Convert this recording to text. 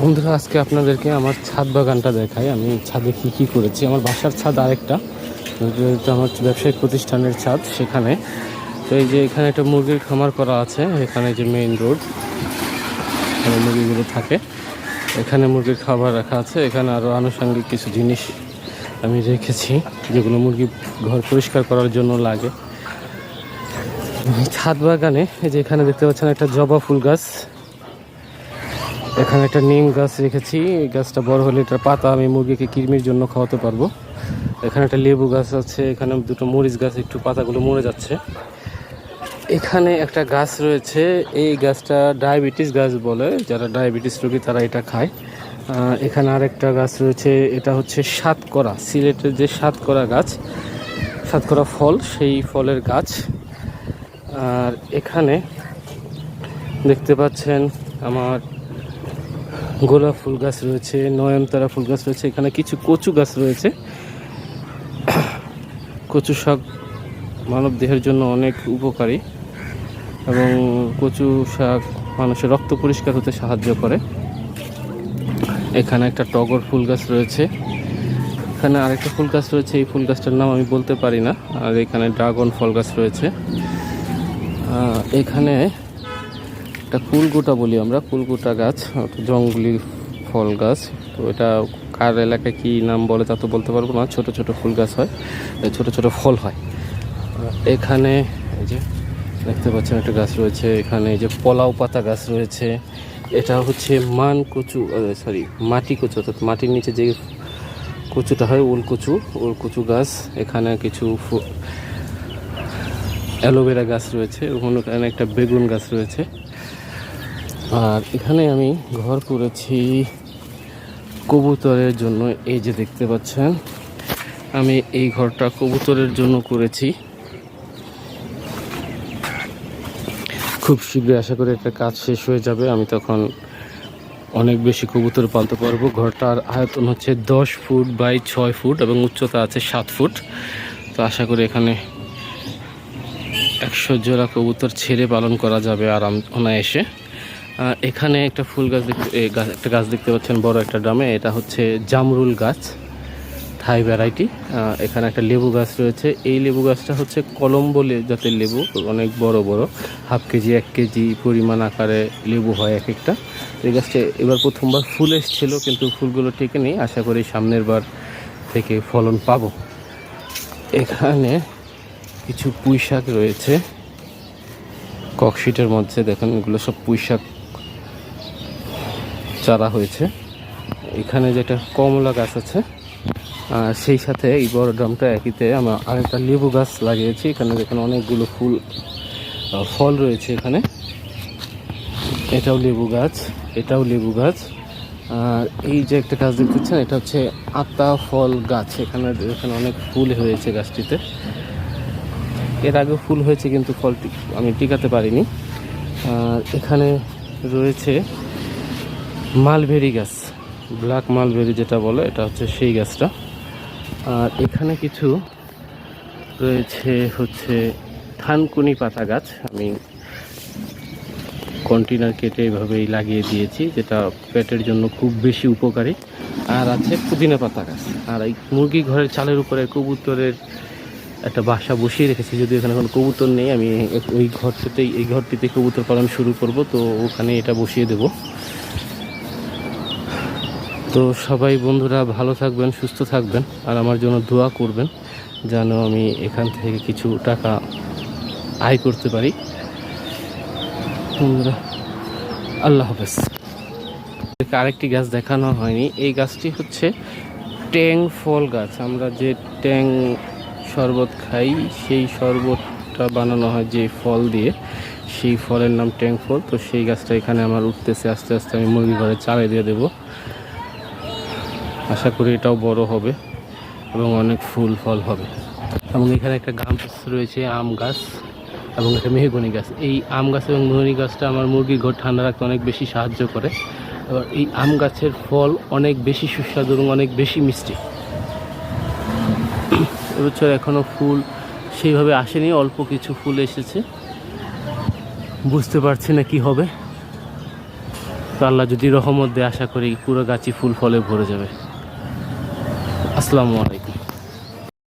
বন্ধুরা, আজকে আপনাদেরকে আমার ছাদ বাগানটা দেখাই। আমি ছাদে কী কী করেছি? আমার বাসার ছাদ আরেকটা। আমার ব্যবসায়িক প্রতিষ্ঠানের ছাদ সেখানে। তো এই যে এখানে একটা মুরগির খামার করা আছে, এখানে যে মেইন রোড এখানে মুরগিগুলো থাকে। এখানে মুরগির খাবার রাখা আছে, এখানে আরও আনুষঙ্গিক কিছু জিনিস আমি রেখেছি, যেগুলো মুরগি ঘর পরিষ্কার করার জন্য লাগে। ছাদ বাগানে, এই যে এখানে দেখতে পাচ্ছেন একটা জবা ফুল গাছ। এখানে একটা নিম গাছ রেখেছি। এই গাছটা বড় হলে এটার পাতা আমি মুরগিকে কৃমির জন্য খাওয়াতে পারব। এখানে একটা লেবু গাছ আছে, এখানে দুটো মরিচ গাছ, একটু পাতাগুলো মরে যাচ্ছে। এখানে একটা গাছ রয়েছে, এই গাছটা ডায়াবেটিস গাছ বলে, যারা ডায়াবেটিস রোগী তারা এটা খায়। এখানে আরেকটা গাছ রয়েছে, এটা হচ্ছে সাতকরা, সিলেটের যে সাতকরা গাছ, সাতকরা ফল, সেই ফলের গাছ। আর এখানে দেখতে পাচ্ছেন আমার গোলাপ ফুল গাছ রয়েছে, নয়নতারা ফুল গাছ রয়েছে, এখানে কিছু কচু গাছ রয়েছে। কচু শাক মানব দেহের জন্য অনেক উপকারী এবং কচু শাক মানুষের রক্ত পরিষ্কার হতে সাহায্য করে। এখানে একটা টগর ফুল গাছ রয়েছে। এখানে আরেকটা ফুল গাছ রয়েছে, এই ফুল গাছটার নাম আমি বলতে পারি না। আর এখানে ড্রাগন ফল গাছ রয়েছে। এখানে একটা কুলগুটা বলি আমরা কুলগুটা গাছ জঙ্গলি ফল গাছ। তো এটা কার এলাকায় কী নাম বলে তা তো বলতে পারব না, ছোট ছোট ফুল গাছ হয় ছোট ছোট ফল হয়। এখানে এই যে দেখতে পাচ্ছেন একটা গাছ রয়েছে, এখানে এই যে পলাও পাতা গাছ রয়েছে, এটা হচ্ছে মান কচু সরি মাটি কচু অর্থাৎ মাটির নিচে যে কচুটা হয় উল কচু উল কচু গাছ। এখানে কিছু অ্যালোভেরা গাছ রয়েছে, ওখানে একটা বেগুন গাছ রয়েছে। আর এখানে আমি ঘর করেছি কবুতরের জন্য। এই যে দেখতে পাচ্ছেন, আমি এই ঘরটা কবুতরের জন্য করেছি। খুব শীঘ্রই আশা করি একটা কাজ শেষ হয়ে যাবে। আমি তখন অনেক বেশি কবুতর পালতে পারব। ঘরটার আয়তন হচ্ছে দশ ফুট বাই ছয় ফুট এবং উচ্চতা আছে সাত ফুট। তো আশা করি এখানে একশো জোড়া কবুতর ছেড়ে পালন করা যাবে আরাম অনায়াসে। এখানে একটা ফুল গাছ দেখতে একটা গাছ দেখতে পাচ্ছেন, বড় একটা ড্রামে। এটা হচ্ছে জামরুল গাছ, থাই ভ্যারাইটি। এখানে একটা লেবু গাছ রয়েছে। এই লেবু গাছটা হচ্ছে কলম্বো লে- জাতের লেবু, অনেক বড় বড়। হাফ কেজি, এক কেজি পরিমাণ আকারে লেবু হয় এক একটা। এই গাছটা এবার প্রথমবার ফুল এসেছিল, কিন্তু ফুলগুলো টেকে নেই। আশা করি সামনের বার থেকে ফলন পাবো। এখানে কিছু পুঁই শাক রয়েছে ককশিটের মধ্যে দেখেন, এগুলো সব পুঁই শাক চারা হয়েছে। এখানে যেটা কমলা গাছ আছে আর সেই সাথে এই বড় ড্রামটা একইতে আমরা আরেকটা লেবু গাছ লাগিয়েছি। এখানে যেখানে অনেকগুলো ফুল ফল রয়েছে এখানে। এটাও লেবু গাছ, এটাও লেবু গাছ। আর এই যে একটা গাছ দেখতে পাচ্ছেন, এটা হচ্ছে আতা ফল গাছ। এখানে এখানে অনেক ফুল হয়েছে গাছটিতে। এর আগে ফুল হয়েছে কিন্তু ফলটি আমি টিকাতে পারিনি। আর এখানে রয়েছে মালবেরি গাছ, ব্ল্যাক মালবেরি যেটা বলে, এটা হচ্ছে সেই গাছটা। আর এখানে কিছু রয়েছে হচ্ছে থানকুনি পাতা গাছ। আমি কন্টেনার কেটে এভাবেই লাগিয়ে দিয়েছি, যেটা পেটের জন্য খুব বেশি উপকারী। আর আছে পুদিনা পাতা গাছ। আর এই মুরগি ঘরের চালের উপরে কবুতরের একটা বাসা বসিয়ে রেখেছি যদি এখানে কোনো কবুতর নেই। আমি ওই ঘরটিতেই, এই ঘরটিতে কবুতর পালন শুরু করব, তো ওখানে এটা বসিয়ে দেব। তো সবাই বন্ধুরা ভালো থাকবেন, সুস্থ থাকবেন আর আমার জন্য দোয়া করবেন যেন আমি এখান থেকে কিছু টাকা আয় করতে পারি। বন্ধুরা, আল্লাহ হাফেজ। আরেকটি গাছ দেখানো হয়নি। এই গাছটি হচ্ছে ট্যাং ফল গাছ। আমরা যে ট্যাং শরবত খাই, সেই শরবতটা বানানো হয় যে ফল দিয়ে। সেই ফলের নাম ট্যাং ফল। তো সেই গাছটা এখানে আমার উঠতেছে। আস্তে আস্তে আমি মুরগি ঘরে চালে দিয়ে দেবো। আশা করি এটাও বড় হবে এবং অনেক ফুল, ফল হবে। এবং এখানে একটা গাছ রয়েছে, আম গাছ এবং একটা মেহগনি গাছ। এই আম গাছ এবং মেহগনি গাছটা আমার মুরগির ঘর ঠান্ডা রাখতে অনেক বেশি সাহায্য করে। এবার এই আম গাছের ফল অনেক বেশি সুস্বাদু এবং অনেক বেশি মিষ্টি। এবছর এখনও ফুল সেইভাবে আসেনি, অল্প কিছু ফুল এসেছে। বুঝতে পারছি না কি হবে। তো আল্লাহ যদি রহমত দেয়, আশা করি পুরো গাছই ফুল, ফলে ভরে যাবে। আসসালামু আলাইকুম।